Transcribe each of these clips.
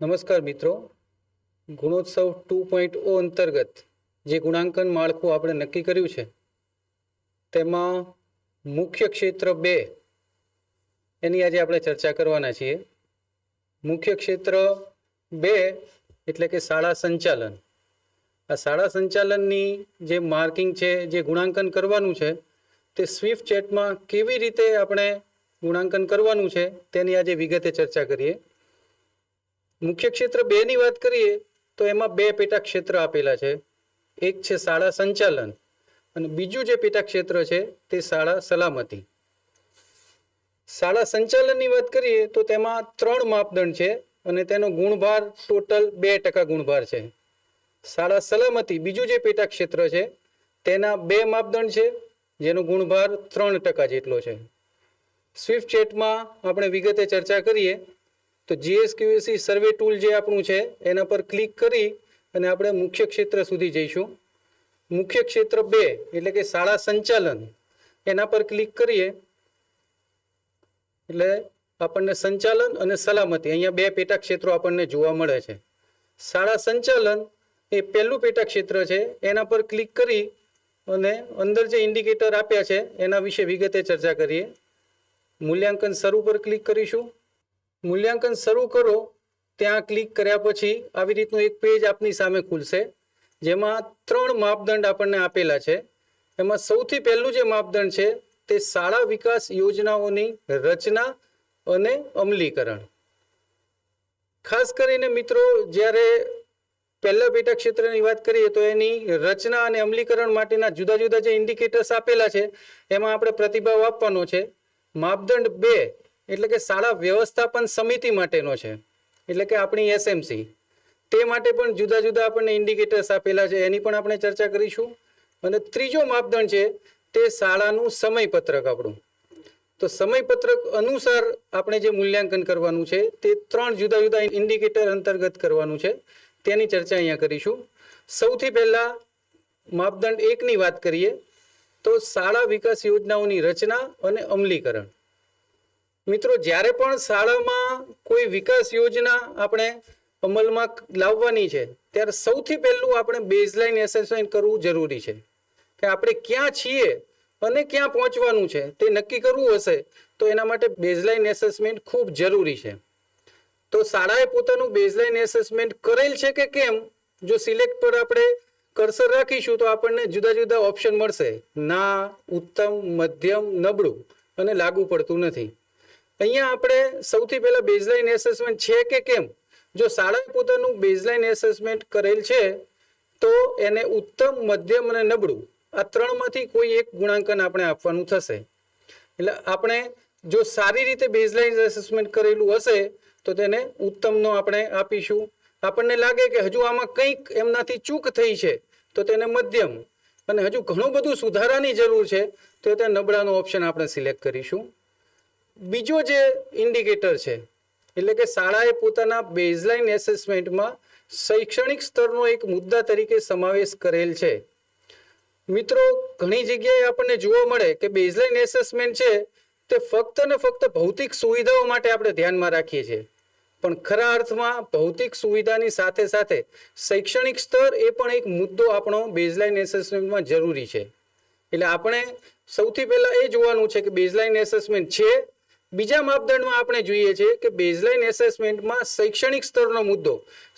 નમસ્કાર મિત્રો. ગુણોત્સવ two point ઓ અંતર્ગત જે ગુણાંકન માળખું આપણે નક્કી કર્યું છે, તેમાં મુખ્ય ક્ષેત્ર બે એની આજે આપણે ચર્ચા કરવાના છીએ. મુખ્ય ક્ષેત્ર બે એટલે કે શાળા સંચાલન. આ શાળા સંચાલનની જે માર્કિંગ છે, જે ગુણાંકન કરવાનું છે, તે સ્વિફ્ટ ચેટમાં કેવી રીતે આપણે ગુણાંકન કરવાનું છે, તેની આજે વિગતે ચર્ચા કરીએ. મુખ્ય ક્ષેત્ર બે ની વાત કરીએ, તો એમાં બે પેટા ક્ષેત્ર આપેલા છે. એક છે શાળા સંચાલન અને બીજું જે પેટા ક્ષેત્ર છે તે શાળા સલામતી. શાળા સંચાલનની વાત કરીએ, તો તેમાં ત્રણ માપદંડ છે અને તેનો ગુણભાર ટોટલ બે ટકા ગુણભાર છે. શાળા સલામતી બીજું જે પેટા ક્ષેત્ર છે, તેના બે માપદંડ છે, જેનો ગુણભાર ત્રણ ટકા જેટલો છે. સ્વિફ્ટ ચેટમાં આપણે વિગતે ચર્ચા કરીએ તો જીએસક્યુએસી સર્વે ટૂલ જે આપણું છે, એના પર ક્લિક કરી અને આપણે મુખ્ય ક્ષેત્ર સુધી જઈશું. મુખ્ય ક્ષેત્ર બે, એટલે કે શાળા સંચાલન, એના પર ક્લિક કરીએ. એટલે આપણને સંચાલન અને સલામતી, અહીંયા બે પેટા ક્ષેત્રો આપણને જોવા મળે છે. શાળા સંચાલન એ પહેલું પેટા ક્ષેત્ર છે, એના પર ક્લિક કરી અને અંદર જે ઇન્ડિકેટર આપ્યા છે, એના વિશે વિગતે ચર્ચા કરીએ. મૂલ્યાંકન શરૂ પર ક્લિક કરીશું. મૂલ્યાંકન શરૂ કરો, ત્યાં ક્લિક કર્યા પછી આવી રીતનું એક પેજ આપની સામે ખુલશે, જેમાં ત્રણ માપદંડ આપણને આપેલા છે. એમાં સૌથી પહેલું જે માપદંડ છે, તે શાળા વિકાસ યોજનાઓની રચના અને અમલીકરણ. ખાસ કરીને મિત્રો, જ્યારે પહેલા પેટા ક્ષેત્રની વાત કરીએ, તો એની રચના અને અમલીકરણ માટેના જુદા જુદા જે ઇન્ડિકેટર્સ આપેલા છે, એમાં આપણે પ્રતિભાવ આપવાનો છે. માપદંડ બે એટલે કે શાળા વ્યવસ્થાપન સમિતિ માટેનો છે. એટલે કે આપણી એસએમસી તે માટે પણ જુદા જુદા આપણને ઇન્ડિકેટર્સ આપેલા છે, એની પણ આપણે ચર્ચા કરીશું. અને ત્રીજો માપદંડ છે, તે શાળાનું સમયપત્રક આપણું. તો સમયપત્રક અનુસાર આપણે જે મૂલ્યાંકન કરવાનું છે, તે ત્રણ જુદા જુદા ઇન્ડિકેટર અંતર્ગત કરવાનું છે. તેની ચર્ચા અહીંયા કરીશું. સૌથી પહેલાં માપદંડ એકની વાત કરીએ, તો શાળા વિકાસ યોજનાઓની રચના અને અમલીકરણ. મિત્રો, જ્યારે પણ શાળામાં કોઈ વિકાસ યોજના આપણે અમલમાં લાવવાની છે, ત્યારે સૌથી પહેલું આપણે બેઝલાઇન એસેસમેન્ટ કરવું જરૂરી છે. કે આપણે ક્યાં છીએ અને ક્યાં પહોંચવાનું છે, તે નક્કી કરવું હશે, તો એના માટે બેઝલાઇન એસેસમેન્ટ ખૂબ જરૂરી છે. તો શાળાએ પોતાનું બેઝલાઇન એસેસમેન્ટ કરેલ છે કે કેમ? જો સિલેક્ટ પર આપણે કર્સર રાખીશું, તો આપણને જુદા જુદા ઓપ્શન મળશે. ના, ઉત્તમ, મધ્યમ, નબળું અને લાગુ પડતું નથી. અહીંયા આપણે સૌથી પહેલા બેઝલાઇન એસેસમેન્ટ છે કે કેમ? જો શાળાએ પોતાનું બેઝલાઇન એસેસમેન્ટ કરેલ છે, તો એને ઉત્તમ, મધ્યમ અને નબળું આ ત્રણમાંથી કોઈ એક ગુણાંકન આપણે આપવાનું થશે. એટલે આપણે જો સારી રીતે બેઝલાઇન એસેસમેન્ટ કરેલું હશે, તો તેને ઉત્તમનો આપણે આપીશું. આપણને લાગે કે હજુ આમાં કંઈક એમનાથી ચૂક થઈ છે, તો તેને મધ્યમ. અને હજુ ઘણું બધું સુધારાની જરૂર છે, તો તે નબળાનો ઓપ્શન આપણે સિલેક્ટ કરીશું. બીજો જે ઇન્ડિકેટર છે, એટલે કે શાળાએ પોતાના બેઝલાઇન એસેસમેન્ટમાં શૈક્ષણિક સ્તરનો એક મુદ્દા તરીકે સમાવેશ કરેલ છે. મિત્રો, ઘણી જગ્યાએ આપણને જોવા મળે કે બેઝલાઇન એસેસમેન્ટ છે તે ફક્ત ને ફક્ત ભૌતિક સુવિધાઓ માટે આપણે ધ્યાનમાં રાખીએ છીએ. પણ ખરા અર્થમાં ભૌતિક સુવિધાની સાથે સાથે શૈક્ષણિક સ્તર એ પણ એક મુદ્દો આપણો બેઝલાઇન એસેસમેન્ટમાં જરૂરી છે. એટલે આપણે સૌથી પહેલાં એ જોવાનું છે કે બેઝલાઇન એસેસમેન્ટ છે બીજા માપદંડમાં આપણે જોઈએ છે કે બેઝલાઇન એસેસમેન્ટમાં શૈક્ષણિક સ્તરનો મુદ્દો.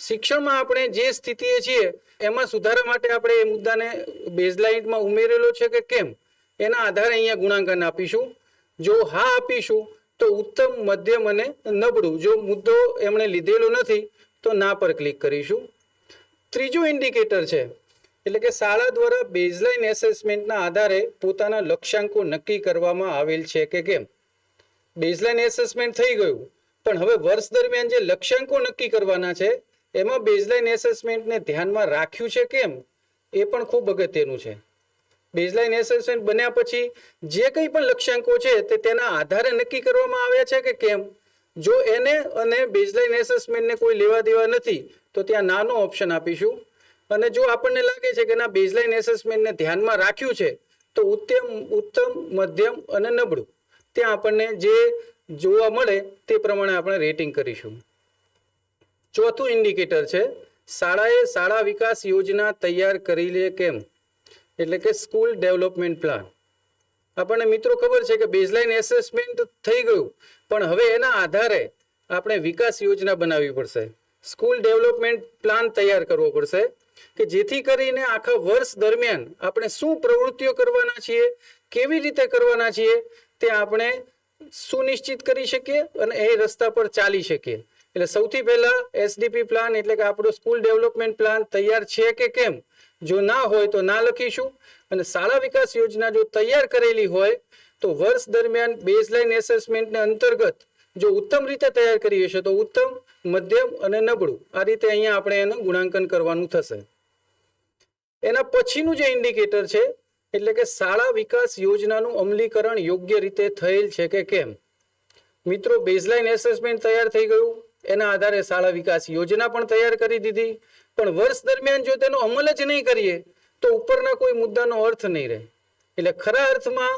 શિક્ષણમાં આપણે જે સ્થિતિએ છીએ, એમાં સુધારા માટે આપણે એ મુદ્દાને બેઝલાઇનમાં ઉમેરેલો છે કે કેમ? એના આધારે અહીંયા ગુણાંકન આપીશું. જો હા આપીશું, તો ઉત્તમ, મધ્યમ અને નબળું. જો મુદ્દો એમણે લીધેલો નથી, તો ના પર ક્લિક કરીશું. ત્રીજું ઇન્ડિકેટર છે, એટલે કે શાળા દ્વારા બેઝલાઇન એસેસમેન્ટના આધારે પોતાના લક્ષ્યાંકો નક્કી કરવામાં આવેલ છે કે કેમ? બેઝલાઇન એસેસમેન્ટ થઈ ગયું. પણ હવે વર્ષ દરમિયાન જે લક્ષ્યાંકો નક્કી કરવાના છે, એમાં બેઝલાઇન એસેસમેન્ટને ધ્યાનમાં રાખ્યું છે કેમ? એ પણ ખૂબ અગત્યનું છે. બેઝલાઇન એસેસમેન્ટ બન્યા પછી જે કંઈ પણ લક્ષ્યાંકો છે, તે તેના આધારે નક્કી કરવામાં આવ્યા છે કે કેમ? જો એને અને બેઝલાઇન એસેસમેન્ટને કોઈ લેવા દેવા નથી, તો ત્યાં નાનો ઓપ્શન આપીશું. અને જો આપણને લાગે છે કે ના, બેઝલાઇન એસેસમેન્ટને ધ્યાનમાં રાખ્યું છે, તો ઉત્તમ ઉત્તમ, મધ્યમ અને નબળું. ત્યાં આપણને જે જોવા મળે તે પ્રમાણે આપણે રેટિંગ કરીશું. ચોથું ઇન્ડિકેટર છે, શાળાએ શાળા વિકાસ યોજના તૈયાર કરી લે કેમ? એટલે કે સ્કૂલ ડેવલપમેન્ટ પ્લાન આપણને મિત્રો ખબર છે કે બેઝલાઇન એસેસમેન્ટ થઈ ગયું, પણ હવે એના આધારે આપણે વિકાસ યોજના બનાવવી પડશે. સ્કૂલ ડેવલપમેન્ટ પ્લાન તૈયાર કરવો પડશે, કે જેથી કરીને આખા વર્ષ દરમિયાન આપણે શું પ્રવૃત્તિઓ કરવાના છીએ, કેવી રીતે કરવાના છીએ તે આપણે સુનિશ્ચિત કરી શકીએ અને એ રસ્તા પર ચાલી શકીએ. એટલે સૌથી પહેલા એસડીપી પ્લાન એટલે કે આપણો સ્કૂલ ડેવલપમેન્ટ પ્લાન તૈયાર છે કે કેમ? જો ના હોય તો ના લખીશું. અને શાળા વિકાસ યોજના જો તૈયાર કરેલી હોય, તો વર્ષ દરમિયાન બેઝલાઇન એસેસમેન્ટને અંતર્ગત જો ઉત્તમ રીતે તૈયાર કરી હશે, તો ઉત્તમ, મધ્યમ અને નબળું. આ રીતે અહીંયા આપણે એનું ગુણાંકન કરવાનું થશે. એના પછીનું જે ઇન્ડિકેટર છે એટલે કે શાળા વિકાસ યોજનાનું અમલીકરણ યોગ્ય રીતે થયેલ છે કે કેમ? મિત્રો બેઝલાઇન એસેસમેન્ટ તૈયાર થઈ ગયું. એના આધારે શાળા વિકાસ યોજના પણ તૈયાર કરી દીધી. પણ વર્ષ દરમિયાન જો તેનો અમલ જ નહીં કરીએ, તો ઉપરના કોઈ મુદ્દાનો અર્થ નહીં રહે. એટલે ખરા અર્થમાં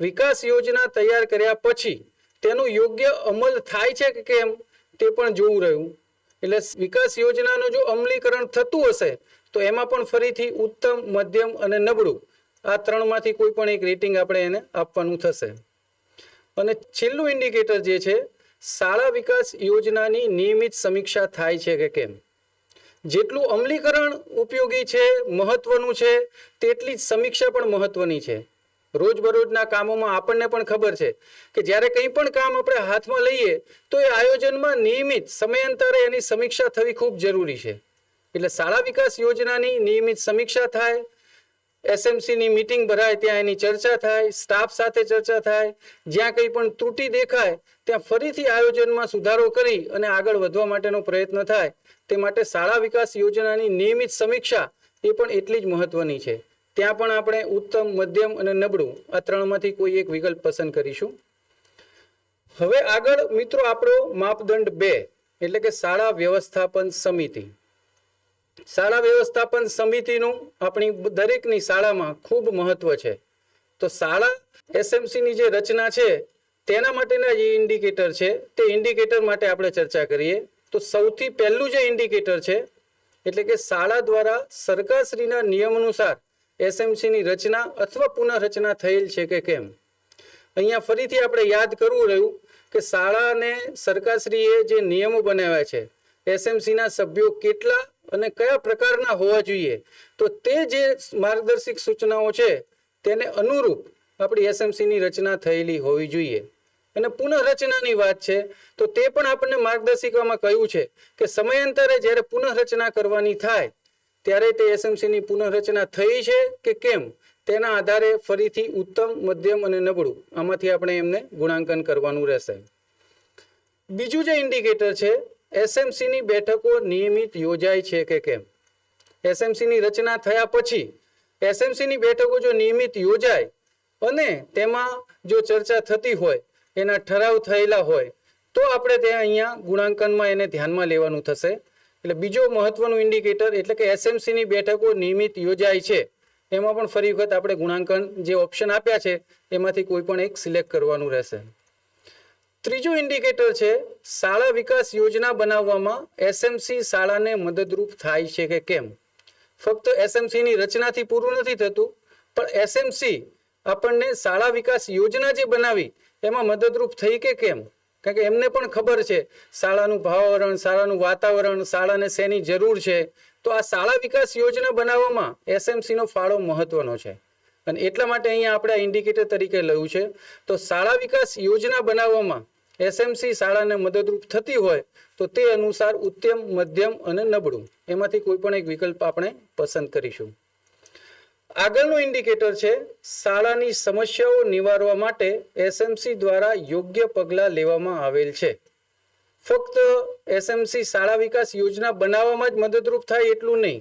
વિકાસ યોજના તૈયાર કર્યા પછી તેનું યોગ્ય અમલ થાય છે કે કેમ, તે પણ જોવું રહ્યું. એટલે વિકાસ યોજનાનું જો અમલીકરણ થતું હશે, તો એમાં પણ ફરીથી ઉત્તમ, મધ્યમ અને નબળું આ ત્રણમાંથી કોઈ પણ એક રેટિંગ આપણે એને આપવાનું થશે. અને છેલ્લું ઇન્ડિકેટર જે છે, શાળા વિકાસ યોજનાની નિયમિત સમીક્ષા થાય છે કે કેમ? જેટલું અમલીકરણ ઉપયોગી છે, મહત્વનું છે, તેટલી જ સમીક્ષા પણ મહત્વની છે. રોજબરોજના કામોમાં આપણને પણ ખબર છે કે જ્યારે કંઈ પણ કામ આપણે હાથમાં લઈએ, તો એ આયોજનમાં નિયમિત સમયાંતરે એની સમીક્ષા થવી ખૂબ જરૂરી છે. એટલે શાળા વિકાસ યોજનાની નિયમિત સમીક્ષા થાય એસએમસીની મીટિંગ ભરાય, ત્યાં એની ચર્ચા થાય સ્ટાફ સાથે ચર્ચા થાય, જ્યાં કંઈ પણ ત્રુટિ દેખાય, ત્યાં ફરીથી આયોજનમાં સુધારો કરી અને આગળ વધવા માટેનો પ્રયત્ન થાય. તે માટે શાળા વિકાસ યોજનાની નિયમિત સમીક્ષા એ પણ એટલી જ મહત્વની છે. ત્યાં પણ આપણે ઉત્તમ, મધ્યમ અને નબળું આ ત્રણમાંથી કોઈ એક વિકલ્પ પસંદ કરીશું. હવે આગળ મિત્રો આપણો માપદંડ બે, એટલે કે શાળા વ્યવસ્થાપન સમિતિ. શાળા વ્યવસ્થાપન સમિતિનું આપણી દરેકની શાળામાં ખૂબ મહત્વ છે. તો શાળા એસએમસીની જે રચના છે, તેના માટેના જે ઇન્ડિકેટર છે, તે ઇન્ડિકેટર માટે આપણે ચર્ચા કરીએ. તો સૌથી પહેલું જે ઇન્ડિકેટર છે, એટલે કે શાળા દ્વારા સરકારશ્રીના નિયમ અનુસાર એસએમસીની રચના અથવા પુનઃરચના થયેલ છે કે કેમ? અહીંયા ફરીથી આપણે યાદ કરવું રહ્યું કે શાળાને સરકારશ્રીએ જે નિયમો બનાવ્યા છે, એસએમસીના સભ્યો કેટલા અને કયા પ્રકારના હોવા જોઈએ? તો તે જે માર્ગદર્શિક સૂચનાઓ છે, તેને અનુરૂપ આપણી એસએમસીની રચના થયેલી હોવી જોઈએ. અને પુનઃરચનાની વાત છે, તો તે પણ આપણને માર્ગદર્શિકામાં કહ્યું છે કે સમયાંતરે જ્યારે પુનઃરચના કરવાની થાય, ત્યારે તે એસએમસીની પુનઃરચના થઈ છે કે કેમ? તેના આધારે ફરીથી ઉત્તમ, મધ્યમ અને નબળું આમાંથી આપણે એમને ગુણાંકન કરવાનું રહેશે. બીજું જે ઇન્ડિકેટર છે એસએમસીની બેઠકો નિયમિત યોજાય છે કે કેમ? એસએમસીની રચના થયા પછી એસએમસીની બેઠકો જો નિયમિત યોજાય અને તેમાં જો ચર્ચા થતી હોય, એના ઠરાવ થયેલા હોય, તો આપણે ત્યાં અહીંયા ગુણાંકનમાં એને ધ્યાનમાં લેવાનું થશે. એટલે બીજો મહત્વનું ઇન્ડિકેટર એટલે કે એસએમસીની બેઠકો નિયમિત યોજાય છે. એમાં પણ ફરી વખત આપણે ગુણાંકન જે ઓપ્શન આપ્યા છે, એમાંથી કોઈ પણ એક સિલેક્ટ કરવાનું રહેશે. ત્રીજું ઇન્ડિકેટર છે, શાળા વિકાસ યોજના બનાવવામાં એસએમસી શાળાને મદદરૂપ થાય છે કે કેમ? ફક્ત એસએમસીની રચનાથી પૂરું નથી થતું, પણ એસએમસી આપણને શાળા વિકાસ યોજના જે બનાવી, એમાં મદદરૂપ થઈ કે કેમ? કારણ કે એમને પણ ખબર છે, શાળાનું ભાવાવરણ, શાળાનું વાતાવરણ, શાળાને શેની જરૂર છે. તો આ શાળા વિકાસ યોજના બનાવવામાં એસએમસીનો ફાળો મહત્વનો છે. અને એટલા માટે અહીંયા આપણે ઇન્ડિકેટર તરીકે લયું છે. તો શાળા વિકાસ યોજના બનાવવામાં એસએમસી શાળાને મદદરૂપ થતી હોય તો તે અનુસાર ઉત્તમ, મધ્યમ અને નબળું. એમાંથી કોઈ પણ એક વિકલ્પ આપણે પસંદ કરીશું. આગળનું ઇન્ડિકેટર છે, શાળાની સમસ્યાઓ નિવારવા માટે એસએમસી દ્વારા યોગ્ય પગલાં લેવામાં આવેલ છે. ફક્ત એસએમસી શાળા વિકાસ યોજના બનાવવામાં જ મદદરૂપ થાય એટલું નહીં,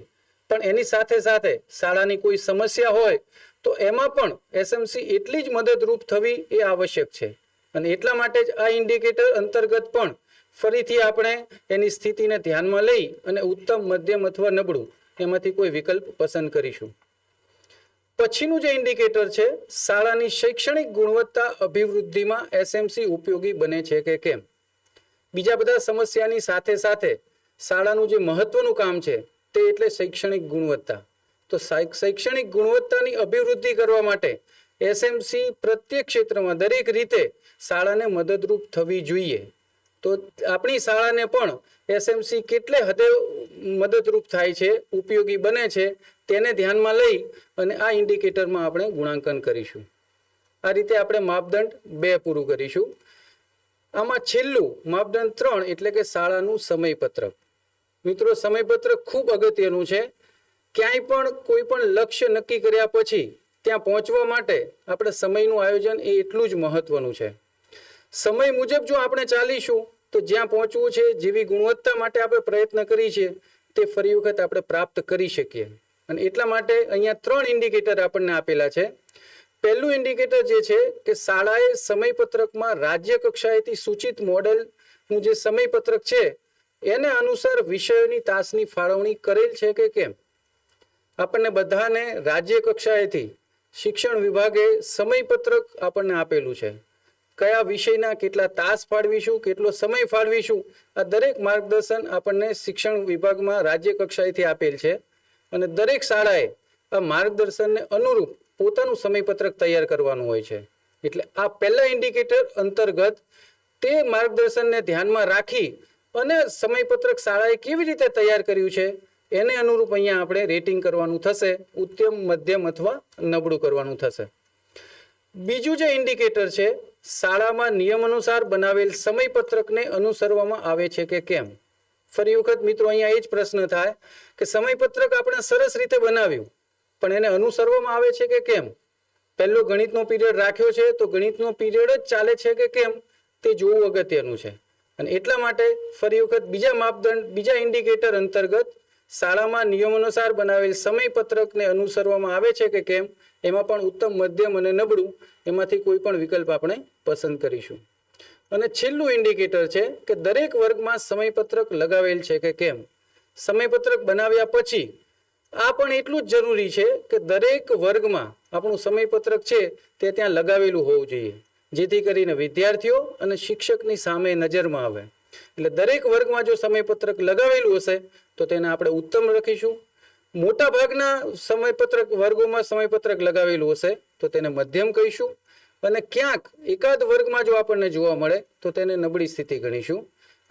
પણ એની સાથે સાથે શાળાની કોઈ સમસ્યા હોય તો એમાં પણ એસએમસી એટલી જ મદદરૂપ થવી એ આવશ્યક છે. અને એટલા માટે જ આ ઇન્ડિકેટર અંતર્ગત પણ ફરીથી આપણે એની સ્થિતિને ધ્યાનમાં લઈ અને ઉત્તમ મધ્યમ અથવા નબળું એમાંથી કોઈ વિકલ્પ પસંદ કરીશું. પછીનું જે ઇન્ડિકેટર છે, શાળાની શૈક્ષણિક ગુણવત્તા અભિવૃદ્ધિમાં એસએમસી ઉપયોગી બને છે કે કેમ? બીજા બધા સમસ્યાની સાથે સાથે શાળાનું જે મહત્વનું કામ છે, તે એટલે શૈક્ષણિક ગુણવત્તા. તો શૈક્ષણિક ગુણવત્તાની અભિવૃદ્ધિ કરવા માટે એસએમસી પ્રત્યેક ક્ષેત્રમાં દરેક રીતે શાળાને મદદરૂપ થવી જોઈએ. તો આપણી શાળાને પણ એસએમસી કેટલે હદે મદદરૂપ થાય છે, ઉપયોગી બને છે, તેને ધ્યાનમાં લઈ અને આ ઇન્ડિકેટરમાં આપણે ગુણાંકન કરીશું. આ રીતે આપણે માપદંડ બે પૂરું કરીશું. આમાં છેલ્લું માપદંડ ત્રણ એટલે કે શાળાનું સમયપત્રક. મિત્રો, સમયપત્રક ખૂબ અગત્યનું છે. ક્યાંય પણ કોઈ પણ લક્ષ્ય નક્કી કર્યા પછી ત્યાં પહોંચવા માટે આપણે સમયનું આયોજન એ એટલું જ મહત્વનું છે. સમય મુજબ જો આપણે ચાલીશું, તો જ્યાં પહોંચવું છે, જેવી ગુણવત્તા માટે આપણે પ્રયત્ન કરી છે, તે ફરી વખત આપણે પ્રાપ્ત કરી શકીએ. અને એટલા માટે અહીંયા ત્રણ ઇન્ડિકેટર આપણને આપેલા છે. પહેલું ઇન્ડિકેટર જે છે કે શાળાએ સમયપત્રકમાં રાજ્ય કક્ષાએથી સૂચિત મોડેલનું જે સમયપત્રક છે, એને અનુસાર વિષયોની તાસની ફાળવણી કરેલ છે કે કેમ? આપણને બધાને રાજ્ય કક્ષાએથી શિક્ષણ વિભાગે સમયપત્રક આપણને આપેલું છે. કયા વિષયના કેટલા તાસ ફાળવીશું, કેટલો સમય ફાળવીશું, આ દરેક માર્ગદર્શન આપણને શિક્ષણ વિભાગમાં રાજ્ય કક્ષાએથી આપેલ છે. અને દરેક શાળાએ આ માર્ગદર્શનને અનુરૂપ પોતાનું સમયપત્રક તૈયાર કરવાનું હોય છે. એટલે આ પહેલા ઇન્ડિકેટર અંતર્ગત તે માર્ગદર્શનને ધ્યાનમાં રાખી અને સમયપત્રક શાળાએ કેવી રીતે તૈયાર કર્યું છે એને અનુરૂપ અહીંયા આપણે રેટિંગ કરવાનું થશે, ઉત્તમ, મધ્યમ અથવા નબળું કરવાનું થશે. બીજું જે ઇન્ડિકેટર છે, શાળામાં નિયમ અનુસાર બનાવેલ સમયપત્રકને અનુસરવામાં આવે છે કે કેમ? ફરી વખત મિત્રો, અહીંયા એ જ પ્રશ્ન થાય કે સમયપત્રક આપણે સરસ રીતે બનાવ્યું, પણ એને અનુસરવામાં આવે છે કે કેમ? પહેલો ગણિતનો પીરિયડ રાખ્યો છે, તો ગણિતનો પીરિયડ જ ચાલે છે કે કેમ? તે જોવું અગત્યનું છે. અને એટલા માટે ફરી વખત બીજા માપદંડ, બીજા ઇન્ડિકેટર અંતર્ગત શાળામાં નિયમ અનુસાર બનાવેલ સમયપત્રકને અનુસરવામાં આવે છે કે કેમ, એમાં પણ ઉત્તમ, મધ્યમ અને નબળું એમાંથી કોઈ પણ વિકલ્પ આપણે પસંદ કરીશું. અને છેલ્લું ઇન્ડિકેટર છે કે દરેક વર્ગમાં સમયપત્રક લગાવેલ છે કે કેમ. સમયપત્રક બનાવ્યા પછી આ પણ એટલું જ જરૂરી છે કે દરેક વર્ગમાં આપણું સમયપત્રક છે તે ત્યાં લગાવેલું હોવું જોઈએ. જેથી કરીને વિદ્યાર્થીઓ અને શિક્ષકની સામે નજરમાં આવે. એટલે દરેક વર્ગમાં જો સમયપત્રક લગાવેલું હશે તો તેને આપણે ઉત્તમ રાખીશું. મોટા ભાગના સમયપત્રક વર્ગોમાં સમયપત્રક લગાવેલું હશે, તો તેને મધ્યમ કહીશું. અને ક્યાંક એકાદ વર્ગમાં જો આપણને જોવા મળે, તો તેને નબળી સ્થિતિ ગણીશું.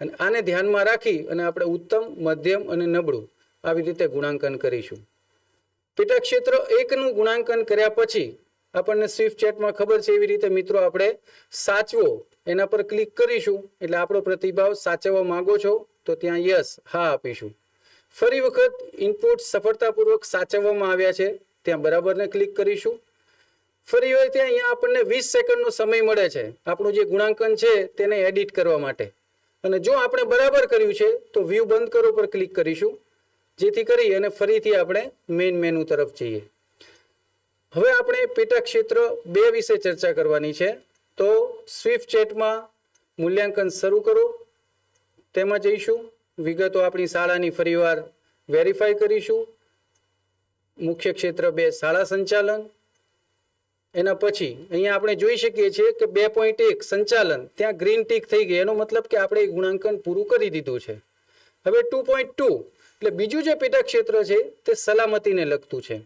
અને આને ધ્યાનમાં રાખી અને આપણે ઉત્તમ, મધ્યમ અને નબળું આવી રીતે ગુણાંકન કરીશું. પેટા ક્ષેત્ર એકનું ગુણાંકન કર્યા પછી આપણને સ્વિફ્ટ ચેટમાં ખબર છે એવી રીતે મિત્રો આપણે સાચવો, એના પર ક્લિક કરીશું. એટલે આપણો પ્રતિભાવ સાચવવા માંગો છો, તો ત્યાં યસ હા આપીશું. ફરી વખત ઇનપુટ સફળતાપૂર્વક સાચવવામાં આવ્યા છે. ત્યાં બરાબરને ક્લિક કરીશું. ફરી વાર ત્યાં અહીંયા આપણને વીસ સેકન્ડનો સમય મળે છે. આપણું જે ગુણાંકન છે તેને એડિટ કરવા માટે. અને જો આપણે બરાબર કર્યું છે, તો વ્યૂ બંધ કરો પર ક્લિક કરીશું. જેથી કરી અને ફરીથી આપણે મેઇન મેનુ તરફ જઈએ. હવે આપણે પેટા ક્ષેત્ર બે વિશે ચર્ચા કરવાની છે. તો સ્વિફ્ટ ચેટમાં મૂલ્યાંકન શરૂ કરો. તેમાં જઈશું. વિગતો આપણી શાળાની ફરીવાર વેરીફાઈ કરીશું. મુખ્ય ક્ષેત્ર બે, શાળા સંચાલન. એના પછી અહીંયા આપણે જોઈ શકીએ છીએ કે બે પોઈન્ટ એક, સંચાલન. ત્યાં ગ્રીન ટીક થઈ ગઈ. એનો મતલબ કે આપણે ગુણાંકન પૂરું કરી દીધું છે. હવે ટુ પોઈન્ટ ટુ એટલે બીજું જે પેટા ક્ષેત્ર છે તે સલામતીને લગતું છે.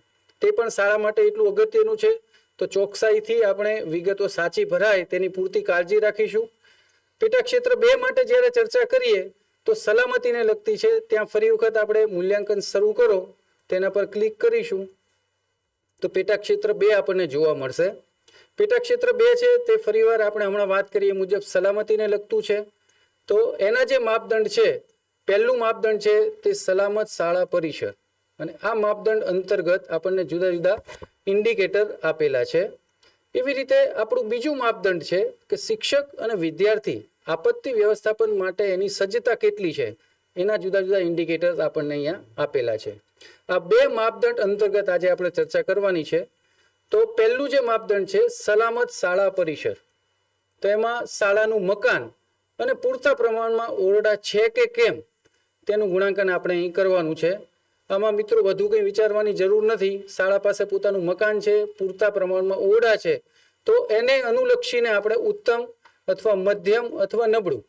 તે પણ શાળા માટે એટલું અગત્યનું છે. તો ચોકસાઈથી આપણે વિગતો સાચી ભરાય તેની પૂરતી કાળજી રાખીશું. પેટા ક્ષેત્ર બે માટે જ્યારે ચર્ચા કરીએ તો સલામતીને લગતી છે, ત્યાં ફરી વખત આપણે મૂલ્યાંકન શરૂ કરો, તેના પર ક્લિક કરીશું. તો પેટા ક્ષેત્ર બે આપણને જોવા મળશે. પેટા ક્ષેત્ર બે છે, તે ફરીવાર આપણે હમણાં વાત કરીએ મુજબ સલામતીને લગતું છે. તો એના જે માપદંડ છે, પહેલું માપદંડ છે, તે સલામત શાળા પરિસર. અને આ માપદંડ અંતર્ગત આપણને જુદા જુદા ઇન્ડિકેટર આપેલા છે. એવી રીતે આપણું બીજું માપદંડ છે કે શિક્ષક અને વિદ્યાર્થી આપત્તિ વ્યવસ્થાપન માટે એની સજ્જતા કેટલી છે? એના જુદા જુદા ઇન્ડિકેટર્સ આપણને અહીંયા આપેલા છે. આ બે માપદંડ અંતર્ગત આજે આપણે ચર્ચા કરવાની છે. તો પહેલું જે માપદંડ છે, સલામત શાળા પરિસર. તો એમાં શાળાનું મકાન અને પૂરતા પ્રમાણમાં ઓરડા છે કે કેમ? તેનું ગુણાંકન આપણે અહીં કરવાનું છે. આમાં મિત્રો વધુ કંઈ વિચારવાની જરૂર નથી. શાળા પાસે પોતાનું મકાન છે, પૂરતા પ્રમાણમાં ઓરડા છે. તો એને અનુલક્ષીને આપણે ઉત્તમ અથવા મધ્યમ અથવા નબળું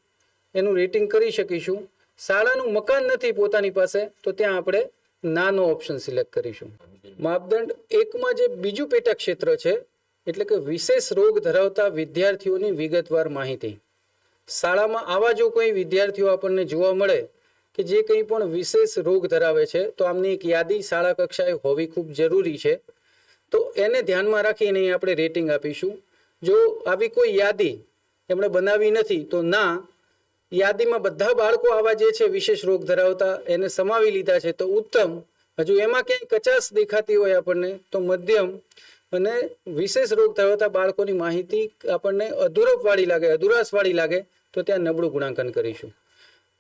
એનું રેટિંગ કરી શકીશું. શાળાનું મકાન નથી પોતાની પાસે, તો ત્યાં આપણે નાનો ઓપ્શન સિલેક્ટ કરીશું. માપદંડ એકમાં જે બીજું પેટા ક્ષેત્ર છે, એટલે કે વિશેષ રોગ ધરાવતા વિદ્યાર્થીઓની વિગતવાર માહિતી. શાળામાં આવા જો કોઈ વિદ્યાર્થીઓ આપણને જોવા મળે કે જે કંઈ પણ વિશેષ રોગ ધરાવે છે, તો આમની એક યાદી શાળા કક્ષાએ હોવી ખૂબ જરૂરી છે. તો એને ધ્યાનમાં રાખીને આપણે રેટિંગ આપીશું. જો આવી કોઈ યાદી એમણે બનાવી નથી, તો ના, યાદીમાં બધા બાળકો આવા જે છે, વિશેષ રોગ ધરાવતા, એને સમાવી લીધા છે. તો ઉત્તમ, હજુ એમાં ક્યાંય કચાશ દેખાતી હોય આપણને, તો મધ્યમ અને વિશેષ રોગ ધરાવતા બાળકોની માહિતી આપણને અધૂરપવાળી લાગે, અધુરાશવાળી લાગે, તો ત્યાં નબળું ગુણાંકન કરીશું.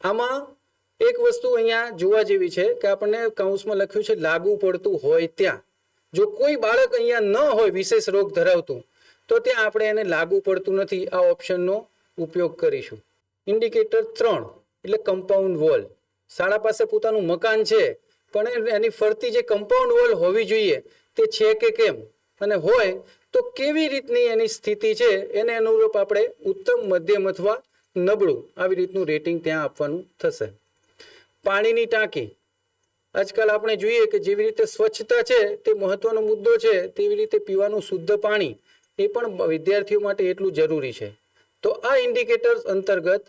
આમાં એક વસ્તુ અહીંયા જોવા જેવી છે કે આપણને કૌંસમાં લખ્યું છે, લાગુ પડતું હોય ત્યાં. જો કોઈ બાળક અહીંયા ન હોય વિશેષ રોગ ધરાવતું તો ત્યાં આપણે એને લાગુ પડતું નથી. આ ઓપ્શનનો ઉપયોગ કરીશું. ઇન્ડિકેટર ત્રણ, એટલે કમ્પાઉન્ડ વોલ શાળા પાસે પોતાનું મકાન છે, પણ એની ફરતી જે કમ્પાઉન્ડ વોલ હોવી જોઈએ, તે છે કે કેમ? અને હોય, તો કેવી રીતની એની સ્થિતિ છે? એને અનુરૂપ આપણે ઉત્તમ, મધ્યમ અથવા નબળું આવી રીતનું રેટિંગ ત્યાં આપવાનું થશે. પાણીની ટાંકી. આજકાલ આપણે જોઈએ કે જેવી રીતે સ્વચ્છતા છે, તે મહત્વનો મુદ્દો છે, તેવી રીતે પીવાનું શુદ્ધ પાણી. એ પણ વિદ્યાર્થીઓ માટે એટલું જરૂરી છે. તો આ ઇન્ડિકેટર્સ અંતર્ગત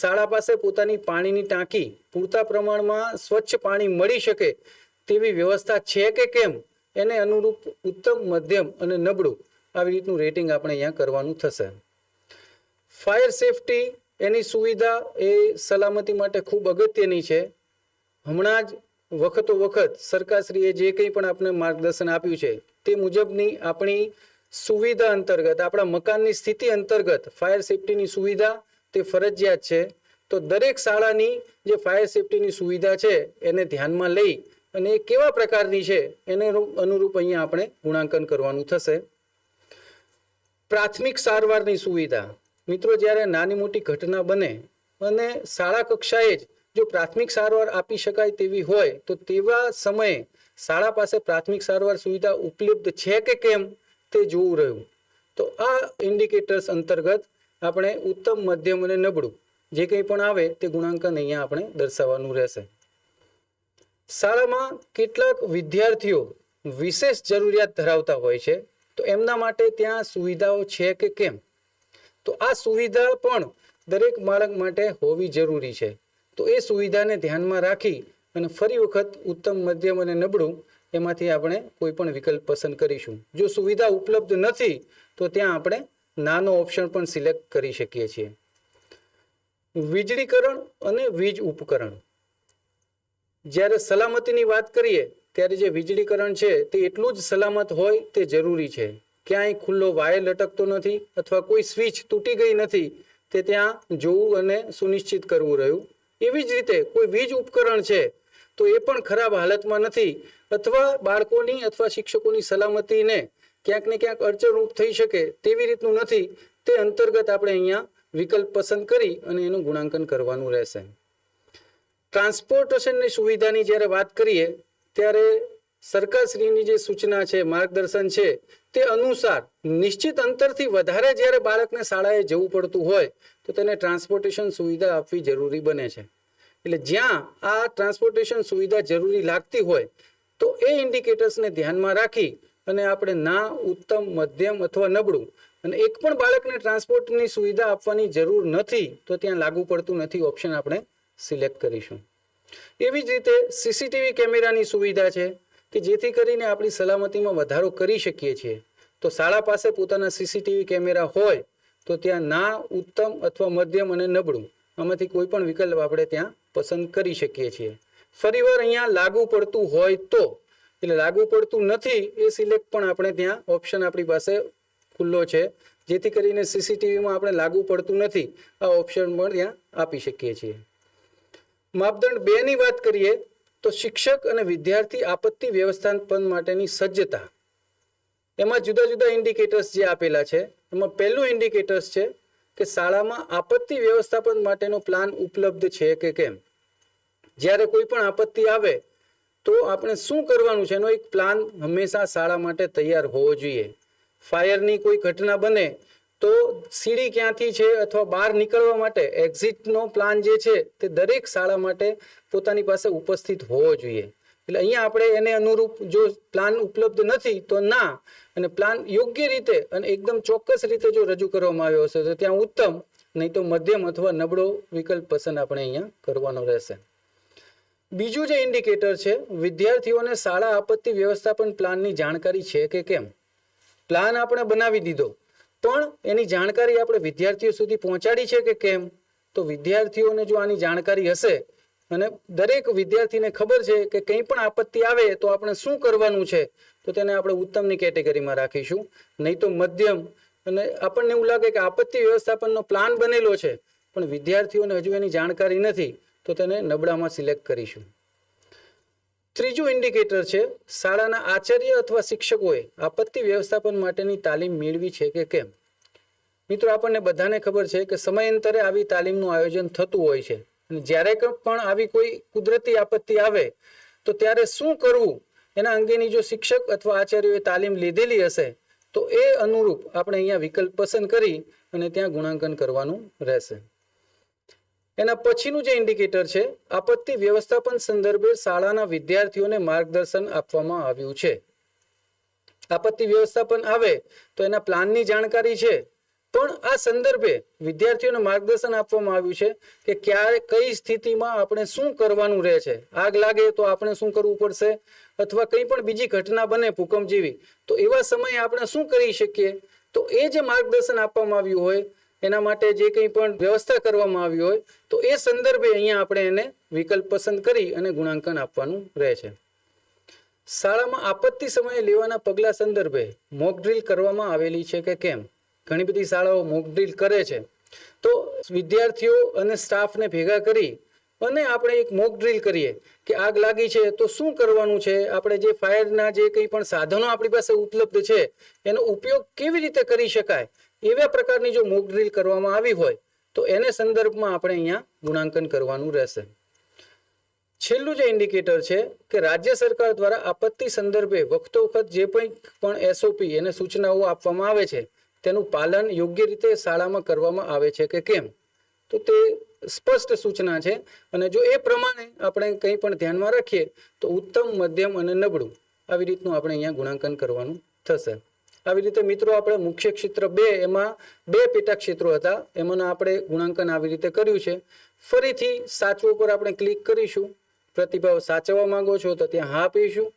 શાળા પાસે પોતાની પાણીની ટાંકી પૂરતા પ્રમાણમાં સ્વચ્છ પાણી મળી શકે તેવી વ્યવસ્થા છે કે કેમ? એને અનુરૂપ ઉત્તમ, મધ્યમ અને નબળું આવી રીતનું રેટિંગ આપણે અહીંયા કરવાનું થશે. ફાયર સેફટી એની સુવિધા એ સલામતી માટે ખૂબ અગત્યની છે. હમણાં જ વખતો વખત સરકારશ્રીએ જે કંઈ પણ આપણે માર્ગદર્શન આપ્યું છે તે મુજબની આપણી સુવિધા અંતર્ગત, આપણા મકાનની સ્થિતિ અંતર્ગત ફાયર સેફટીની સુવિધા તે ફરજિયાત છે. તો દરેક શાળાની જે ફાયર સેફટીની સુવિધા છે, એને ધ્યાનમાં લઈ અને એ કેવા પ્રકારની છે, એને અનુરૂપ અહીંયા આપણે ગુણાંકન કરવાનું થશે. પ્રાથમિક સારવારની સુવિધા. મિત્રો, જ્યારે નાની મોટી ઘટના બને અને શાળા કક્ષાએ જ જો પ્રાથમિક સારવાર આપી શકાય તેવી હોય, તો તેવા સમયે શાળા પાસે પ્રાથમિક સારવાર સુવિધા ઉપલબ્ધ છે કે કેમ? તે જોવું રહ્યું. તો આ ઇન્ડિકેટર્સ અંતર્ગત આપણે ઉત્તમ મધ્યમ અને નબળું, જે કંઈ પણ આવે તે ગુણાંકન અહીંયા આપણે દર્શાવવાનું રહેશે. શાળામાં કેટલાક વિદ્યાર્થીઓ વિશેષ જરૂરિયાત ધરાવતા હોય છે, તો એમના માટે ત્યાં સુવિધાઓ છે કે કેમ? તો આ સુવિધા પણ દરેક બાળક માટે હોવી જરૂરી છે. તો એ સુવિધાને ધ્યાનમાં રાખી અને ફરી વખત ઉત્તમ મધ્યમ અને નબળું એમાંથી આપણે કોઈ પણ વિકલ્પ પસંદ કરીશું. જો સુવિધા ઉપલબ્ધ નથી, તો ત્યાં આપણે નાનો ઓપ્શન પણ સિલેક્ટ કરી શકીએ છીએ. વીજળીકરણ અને વીજ ઉપકરણ. જ્યારે સલામતીની વાત કરીએ, ત્યારે જે વીજળીકરણ છે, તે એટલું જ સલામત હોય, તે જરૂરી છે. ક્યાંય ખુલ્લો વાયર લટકતો નથી અથવા કોઈ સ્વિચ તૂટી ગઈ નથી, તે ત્યાં જોવું અને સુનિશ્ચિત કરવું રહ્યું. એવી જ રીતે કોઈ વીજ ઉપકરણ છે તો એ પણ ખરાબ હાલતમાં નથી. અથવા બાળકોની અથવા શિક્ષકોની સલામતીને ક્યાંક ને ક્યાંક અડચણરૂપ થઈ શકે તેવી રીતનું નથી. તે અંતર્ગત આપણે અહીંયા વિકલ્પ પસંદ કરી અને એનું ગુણાંકન કરવાનું રહેશે. ટ્રાન્સપોર્ટેશનની સુવિધાની જ્યારે વાત કરીએ, ત્યારે સરકારશ્રીની જે સૂચના છે, માર્ગદર્શન છે, તે અનુસાર નિશ્ચિત અંતરથી વધારે જ્યારે બાળકને શાળાએ જવું પડતું હોય, તો તેને ટ્રાન્સપોર્ટેશન સુવિધા આપવી જરૂરી બને છે. એટલે જ્યાં આ ટ્રાન્સપોર્ટેશન સુવિધા જરૂરી લાગતી હોય, તો એ ઇન્ડિકેટર્સને ધ્યાનમાં રાખી અને આપણે ના ઉત્તમ, મધ્યમ અથવા નબળું અને એક પણ બાળકને ટ્રાન્સપોર્ટની સુવિધા આપવાની જરૂર નથી, તો ત્યાં લાગુ પડતું નથી ઓપ્શન આપણે સિલેક્ટ કરીશું. એવી જ રીતે સીસીટીવી કેમેરાની સુવિધા છે કે જેથી કરીને આપણી સલામતીમાં વધારો કરી શકીએ છીએ. તો શાળા પાસે પોતાના સીસીટીવી કેમેરા હોય, તો ત્યાં ના ઉત્તમ અથવા મધ્યમ અને નબળું, આમાંથી કોઈ પણ વિકલ્પ આપણે ત્યાં પસંદ કરી શકીએ છીએ. ફરીવાર અહીંયા લાગુ પડતું હોય તો, એટલે લાગુ પડતું નથી એ સિલેક્ટ પણ આપણે ત્યાં ઓપ્શન આપણી પાસે ખુલ્લો છે. જેથી કરીને સીસીટીવીમાં આપણે લાગુ પડતું નથી. આ ઓપ્શન પણ ત્યાં આપી શકીએ છીએ. માપદંડ બે ની વાત કરીએ, તો શિક્ષક અને વિદ્યાર્થી આપત્તિ વ્યવસ્થાપન માટેની સજ્જતા. એમાં જુદા જુદા ઇન્ડિકેટર્સ જે આપેલા છે. એમાં પહેલું ઇન્ડિકેટર્સ છે કે શાળામાં આપત્તિ વ્યવસ્થાપન માટેનો પ્લાન ઉપલબ્ધ છે કે કેમ? જ્યારે કોઈ પણ આપત્તિ આવે, તો આપણે શું કરવાનું છે? એનો એક પ્લાન હંમેશા શાળા માટે તૈયાર હોવો જોઈએ. ફાયરની કોઈ ઘટના બને, તો સીડી ક્યાંથી છે અથવા બહાર નીકળવા માટે એક્ઝિટનો પ્લાન જે છે, તે દરેક શાળા માટે પોતાની પાસે ઉપસ્થિત હોવો જોઈએ. એટલે અહીંયા આપણે એને અનુરૂપ જો પ્લાન ઉપલબ્ધ નથી, તો ના. અને પ્લાન યોગ્ય રીતે અને એકદમ ચોક્કસ રીતે જો રજૂ કરવામાં આવ્યો હશે, તો ત્યાં ઉત્તમ, નહીં તો મધ્યમ અથવા નબળો વિકલ્પ પસંદ આપણે અહીંયા કરવાનો રહેશે. બીજું જે ઇન્ડિકેટર છે, વિદ્યાર્થીઓને શાળા આપત્તિ વ્યવસ્થાપન પ્લાનની જાણકારી છે કે કેમ? પ્લાન આપણે બનાવી દીધો, પણ એની જાણકારી આપણે વિદ્યાર્થીઓ સુધી પહોંચાડી છે કે કેમ? તો વિદ્યાર્થીઓને જો આની જાણકારી હશે અને દરેક વિદ્યાર્થીને ખબર છે કે કંઈ પણ આપત્તિ આવે તો આપણે શું કરવાનું છે, તો તેને આપણે ઉત્તમની કેટેગરીમાં રાખીશું. નહીં તો મધ્યમ. અને આપણને એવું લાગે કે આપત્તિ વ્યવસ્થાપનનો પ્લાન બનેલો છે, પણ વિદ્યાર્થીઓને હજુ એની જાણકારી નથી, તો તેને નબળામાં સિલેક્ટ કરીશું. ત્રીજું ઇન્ડિકેટર છે, શાળાના આચાર્ય અથવા શિક્ષકોએ આપત્તિ વ્યવસ્થાપન માટેની તાલીમ મેળવી છે કે કેમ? મિત્રો, આપણને બધાને ખબર છે કે સમયાંતરે આવી તાલીમનું આયોજન થતું હોય છે. અને જ્યારે પણ આવી કોઈ કુદરતી આપત્તિ આવે, તો ત્યારે શું કરવું? એના અંગેની જો શિક્ષક અથવા આચાર્યોએ તાલીમ લીધેલી હશે, તો એ અનુરૂપ આપણે અહીંયા વિકલ્પ પસંદ કરી અને ત્યાં ગુણાંકન કરવાનું રહેશે. એના પછીનું જે ઇન્ડિકેટર છે, આપત્તિ વ્યવસ્થાપન સંદર્ભે શાળાના વિદ્યાર્થીઓને માર્ગદર્શન આપવામાં આવ્યું છે. આપત્તિ વ્યવસ્થાપન આવે તો એના પ્લાનની જાણકારી છે પણ આ સંદર્ભે વિદ્યાર્થીઓને માર્ગદર્શન આપવામાં આવ્યું છે કે ક્યારે, કઈ સ્થિતિમાં આપણે શું કરવાનું રહે છે. આગ લાગે તો આપણે શું કરવું પડશે? અથવા કંઈ પણ બીજી ઘટના બને ભૂકંપ જેવી, તો એવા સમયે આપણે શું કરી શકીએ? તો એ જે માર્ગદર્શન આપવામાં આવ્યું હોય, એના માટે જે કંઈ પણ વ્યવસ્થા કરવામાં આવી હોય, તો એ સંદર્ભે અહીંયા આપણે એને વિકલ્પ પસંદ કરી અને ગુણાંકન આપવાનું રહે છે. શાળામાં આપત્તિ સમયે લેવાના પગલાં સંદર્ભે મોક કરવામાં આવેલી છે કે કેમ? ઘણી બધી શાળાઓ મોક કરે છે. તો વિદ્યાર્થીઓ અને સ્ટાફને ભેગા કરી અને આપણે એક મોક ડ્રીલ કરીએ કે આગ લાગી છે તો શું કરવાનું છે? આપણે જે ફાયરના જે કંઈ પણ સાધનો આપણી પાસે ઉપલબ્ધ છે, એનો ઉપયોગ કેવી રીતે કરી શકાય? એવા પ્રકારની જો મોક ડ્રીલ કરવામાં આવી હોય, તો એને સંદર્ભમાં આપણે અહીંયા ગુણાંકન કરવાનું રહેશે. છેલ્લું જે ઇન્ડિકેટર છે કે રાજ્ય સરકાર દ્વારા આપત્તિ સંદર્ભે વખતો વખત જે કંઈ પણ એસઓપી એને સૂચનાઓ આપવામાં આવે છે તેનું પાલન યોગ્ય રીતે શાળામાં કરવામાં આવે છે કે કેમ? તો તે સ્પષ્ટ સૂચના છે અને જો એ પ્રમાણે આપણે કંઈ પણ ધ્યાનમાં રાખીએ, તો ઉત્તમ, મધ્યમ અને નબળું આવી રીતનું આપણે અહીંયા ગુણાંકન કરવાનું થશે. આવી રીતે મિત્રો, આપણે મુખ્ય ક્ષેત્ર બે, એમાં બે પેટા ક્ષેત્રો હતા. એમાંના આપણે ગુણાંકન આવી રીતે કર્યું છે. ફરીથી સાચવો પર આપણે ક્લિક કરીશું. પ્રતિભાવ સાચવવા માંગો છો તો ત્યાં હા આપીશું.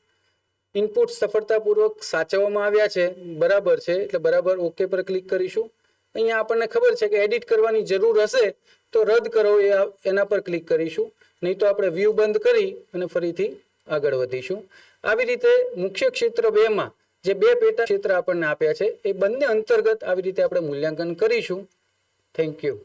ઇનપુટ સફળતાપૂર્વક સાચવવામાં આવ્યા છે. બરાબર છે. એટલે બરાબર ઓકે પર ક્લિક કરીશું. અહીંયા આપણને ખબર છે કે એડિટ કરવાની જરૂર હશે તો રદ કરો એ એના પર ક્લિક કરીશું. નહીં તો આપણે વ્યૂ બંધ કરી અને ફરીથી આગળ વધીશું. આવી રીતે મુખ્ય ક્ષેત્ર બેમાં જે બે પેટા ક્ષેત્ર આપણને આપ્યા છે, એ બંને અંતર્ગત આવી રીતે આપણે મૂલ્યાંકન કરીશું. Thank you